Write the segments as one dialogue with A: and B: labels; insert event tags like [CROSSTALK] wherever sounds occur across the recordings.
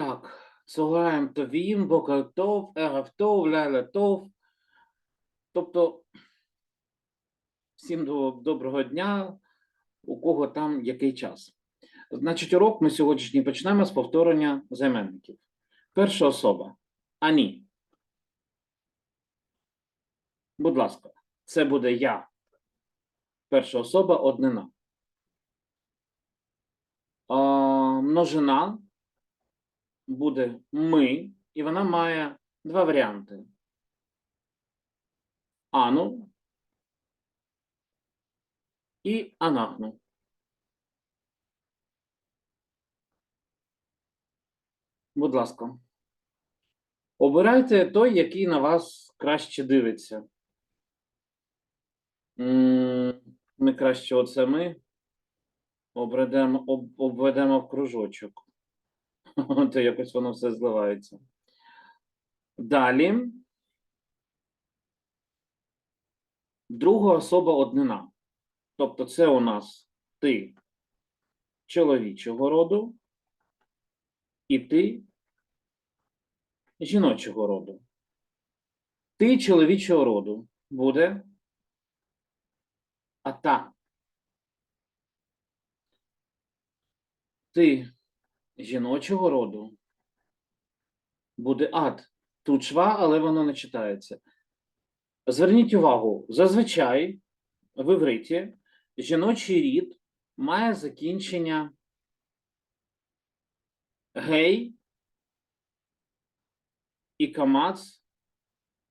A: Так, Цугаєм Товім, Бокартов, Ерефтов, Лялятов. Тобто, всім до- доброго дня, у кого там який час. Значить, урок ми сьогоднішній почнемо з повторення займенників. Перша особа. Ані. Будь ласка, це буде я. Перша особа однина. А, множина буде ми, і вона має два варіанти. Ану і анахну. Будь ласка. Обирайте той, який на вас краще дивиться. Ми краще оце ми обведемо, об, обведемо в кружочок. [LAUGHS] То якось воно все зливається. Далі. Друга особа однина. Тобто це у нас ти чоловічого роду і ти жіночого роду. Ти чоловічого роду буде ата. Ти жіночого роду буде ад. Тут шва, але воно не читається. Зверніть увагу, зазвичай в івриті жіночий рід має закінчення гей і камац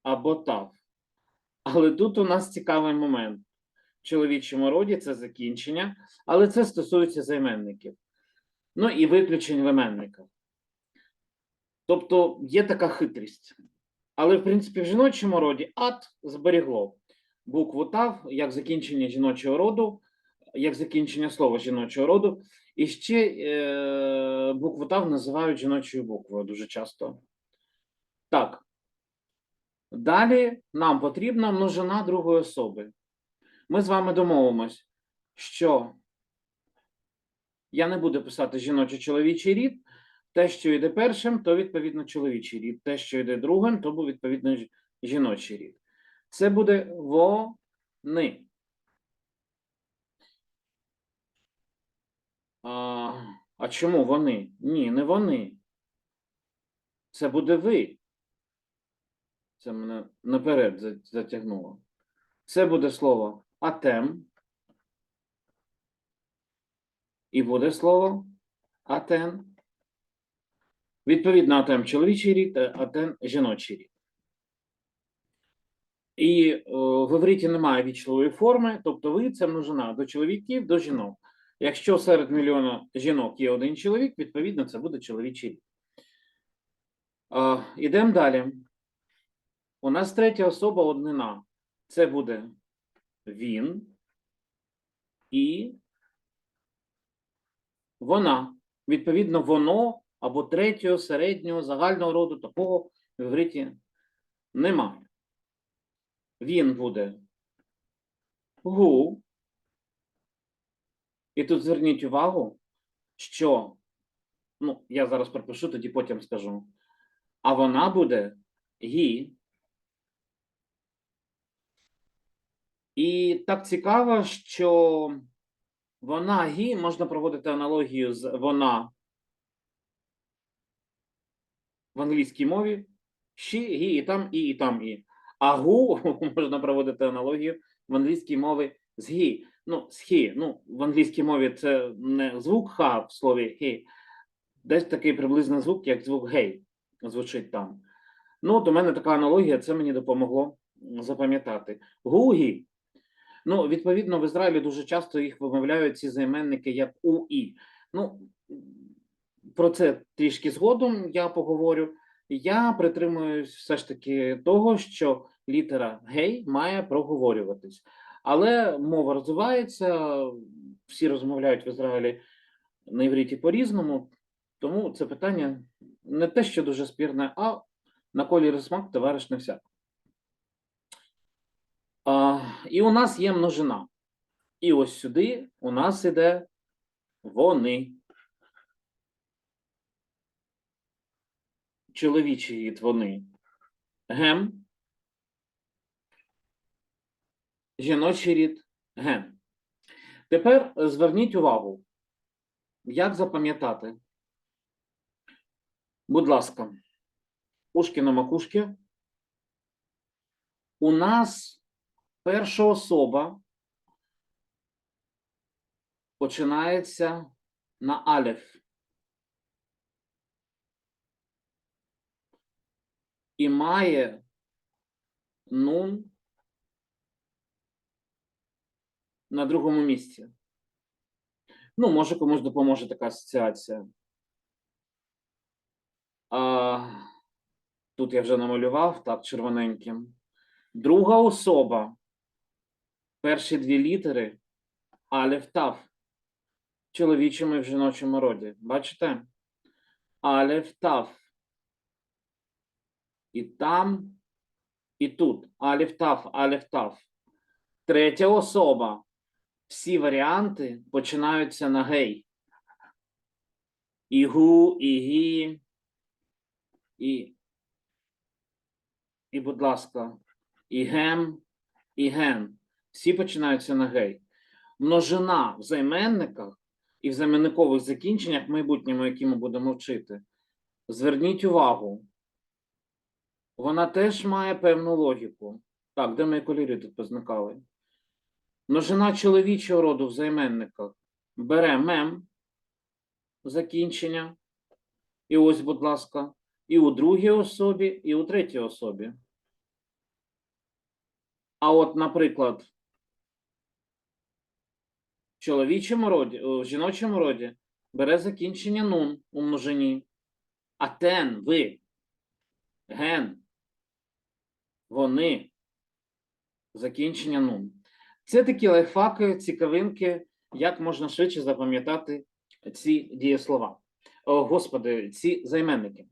A: або тав. Але тут у нас цікавий момент. В чоловічому роді це закінчення, але це стосується займенників. Ну і виключень в іменниках. Тобто є така хитрість. Але, в принципі, в жіночому роді ад зберігло букву тав як закінчення жіночого роду, як закінчення слова жіночого роду. І ще е, букву тав називають жіночою буквою дуже часто. Так. Далі нам потрібна множина другої особи. Ми з вами домовимось, що я не буду писати жіночий чоловічий рід. Те, що йде першим, то відповідно чоловічий рід. Те, що йде другим, то буде відповідно жіночий рід. Це буде вони. А, а чому вони? Ні, не вони. Це буде ви. Це мене наперед затягнуло. Це буде слово атем. І буде слово атен. Відповідно, атем чоловічий рід, атен жіночий рід. І е, в івриті немає вічливої форми, тобто ви це множина до чоловіків, до жінок. Якщо серед мільйона жінок є один чоловік, відповідно, це буде чоловічий рід. Ідемо далі. У нас третя особа однина. Це буде він і вона. Відповідно, воно або третього, середнього, загального роду такого в івриті немає. Він буде гу. І тут зверніть увагу, що, ну, я зараз пропишу, тоді потім скажу. А вона буде гі. І так цікаво, що вона гі можна проводити аналогію з вона в англійській мові. She, гі, і там і, і там і. А гу [LAUGHS] можна проводити аналогію в англійській мові з гі. Ну, з хі. Ну, в англійській мові це не звук ха в слові хі. Десь такий приблизно звук, як звук гей, звучить там. Ну, до мене така аналогія, це мені допомогло запам'ятати. Гу-гі. Ну, відповідно, в Ізраїлі дуже часто їх вимовляють ці займенники як УІ. Ну, про це трішки згодом я поговорю. Я притримуюсь все ж таки того, що літера гей має проговорюватись. Але мова розвивається, всі розмовляють в Ізраїлі на івриті по-різному, тому це питання не те, що дуже спірне, а на колір смак товариш не всяк. А, і у нас є множина. І ось сюди у нас іде вони. чоловічий рід вони гем, жіночий рід ген. Тепер зверніть увагу, як запам'ятати. Будь ласка, ушки на макушки. У нас перша особа починається на алеф. І має нун на другому місці. Ну, може, комусь допоможе така асоціація. А, тут я вже намалював так червоненьким. Друга особа. Перші дві літери алеф тав. В чоловічому і в жіночому роді. Бачите? Алеф тав. І там, і тут. Алеф тав, алеф тав. Третя особа. Всі варіанти починаються на гей. І гу, і і, будь ласка, і гем, і ген. Всі починаються на гей. Множина в займенниках і в займенникових закінченнях в майбутньому, які ми будемо вчити. Зверніть увагу. Вона теж має певну логіку. Так, де мої кольори тут позникали? Множина чоловічого роду в займенниках бере мем закінчення. І ось, будь ласка, і у другій особі, і у третій особі. А от, наприклад, в чоловічому роді, в жіночому роді бере закінчення нун у множині, а тен, ви, ген, вони, закінчення нун. Це такі лайфхаки, цікавинки, як можна швидше запам'ятати ці дієслова. О, Господи, ці займенники.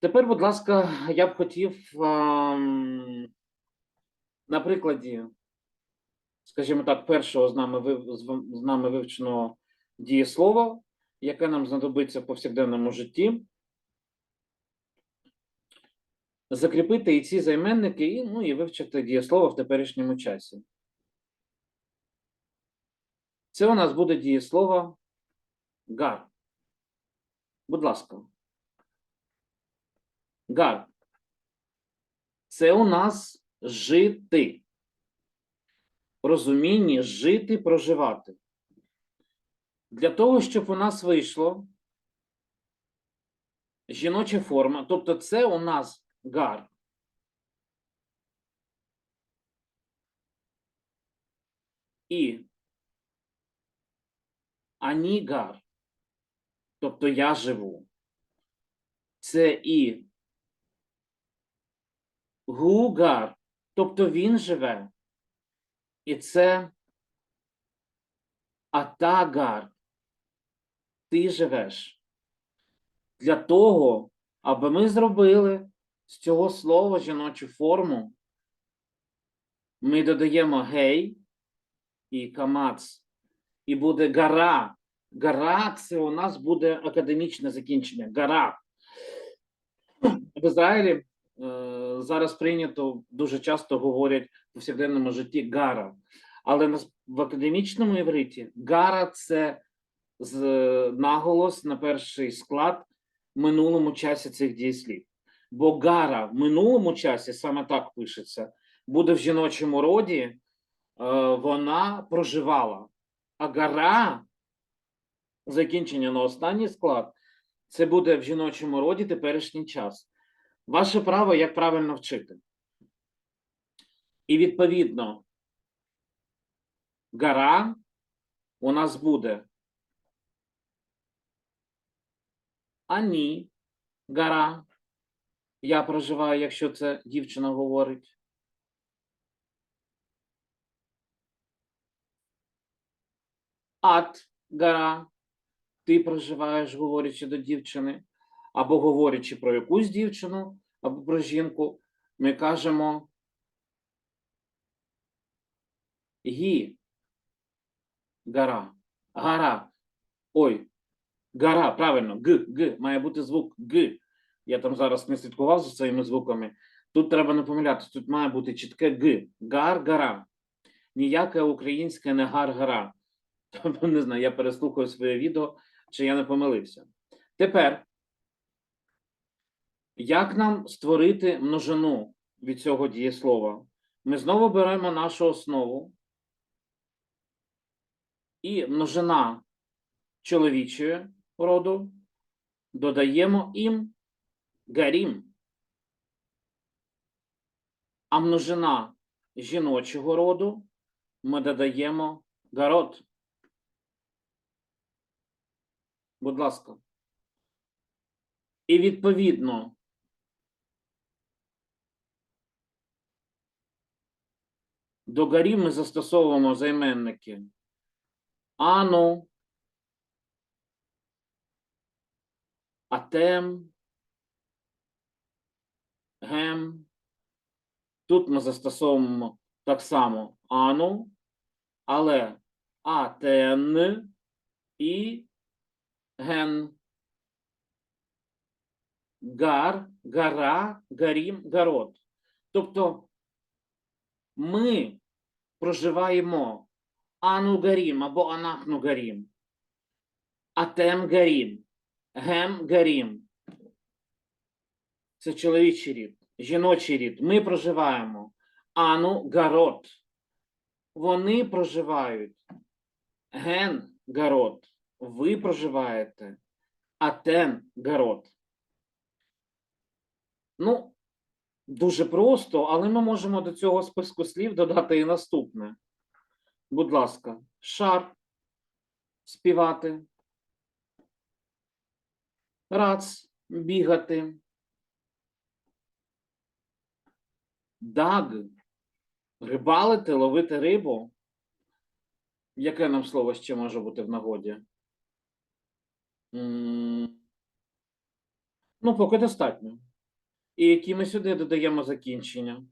A: Тепер, будь ласка, я б хотів ам, на прикладі, скажімо так, першого з нами, з нами вивченого дієслова, яке нам знадобиться в повсякденному житті, закріпити і ці займенники, і, ну, і вивчити дієслово в теперішньому часі. Це у нас буде дієслово гар. Будь ласка. Гар. Це у нас жити. Розумінні жити, проживати. Для того, щоб у нас вийшло жіноча форма, тобто це у нас гар. І анігар. Тобто я живу. Це і гугар, тобто він живе. І це атагар. Ти живеш. Для того, аби ми зробили з цього слова жіночу форму, ми додаємо гей і камац, і буде гара. Гара це у нас буде академічне закінчення. Гара. В Ізраїлі е, зараз прийнято дуже часто говорять повсякденному житті гара. Але в академічному івриті гара це з наголос на перший склад в минулому часі цих дієслів. Бо гара в минулому часі саме так пишеться, буде в жіночому роді, е, вона проживала. А гара, закінчення на останній склад, це буде в жіночому роді теперішній час. Ваше право, як правильно вчити. І відповідно, гара у нас буде ані гара. Я проживаю, якщо це дівчина говорить. Ат гара. Ти проживаєш, говорячи до дівчини, або говорячи про якусь дівчину, або про жінку, ми кажемо гі. Гара. Гара. Ой. Гара, правильно, г, г, має бути звук г. Я там зараз не слідкував за своїми звуками. Тут треба не помилятися, тут має бути чітке Г. Гар-гара. Ніяке українське не гар-гара. Тобто, не знаю, я переслухаю своє відео, чи я не помилився. Тепер, як нам створити множину від цього дієслова? Ми знову беремо нашу основу. І множина чоловічої роду додаємо їм гарім. А множина жіночого роду ми додаємо гарот. Будь ласка. І відповідно до гарів ми застосовуємо займенники ану, атем, гем. Тут ми застосовуємо так само ану, але атен і ген. Гар, гара, гарім, гарот. Тобто ми проживаємо ану гарім або анахну гарім, атем гарім, гем гарім. Це чоловічий рід, жіночий рід. Ми проживаємо ану гарот. Вони проживають ген гарот. Ви проживаєте атен гарот. Ну, дуже просто, але ми можемо до цього списку слів додати і наступне. Будь ласка, шар співати, рац бігати, даг рибалити, ловити рибу. Яке нам слово ще може бути в нагоді? Ну, поки достатньо. І які ми сюди додаємо закінчення.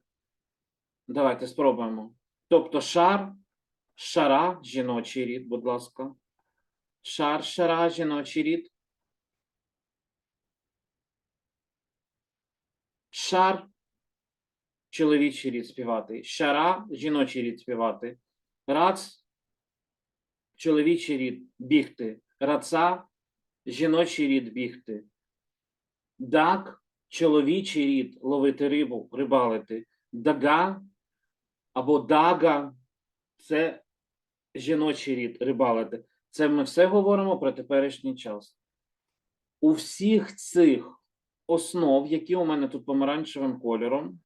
A: Давайте спробуємо. Тобто шар, шара, жіночий рід, будь ласка. Шар, шара, жіночий рід. Шар, чоловічий рід співати. Шара, жіночий рід співати. Рац, чоловічий рід бігти. Раца, жіночий рід бігти. Дак, чоловічий рід ловити рибу, рибалити. Дага або дага це жіночий рід рибалити. Це ми все говоримо про теперішній час. У всіх цих основ, які у мене тут помаранчевим кольором,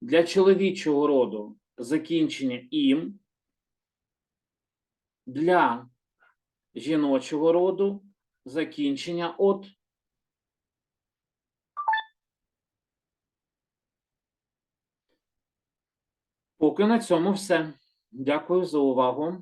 A: для чоловічого роду закінчення ім, для жіночого роду закінчення от. Поки на цьому все. Дякую за увагу.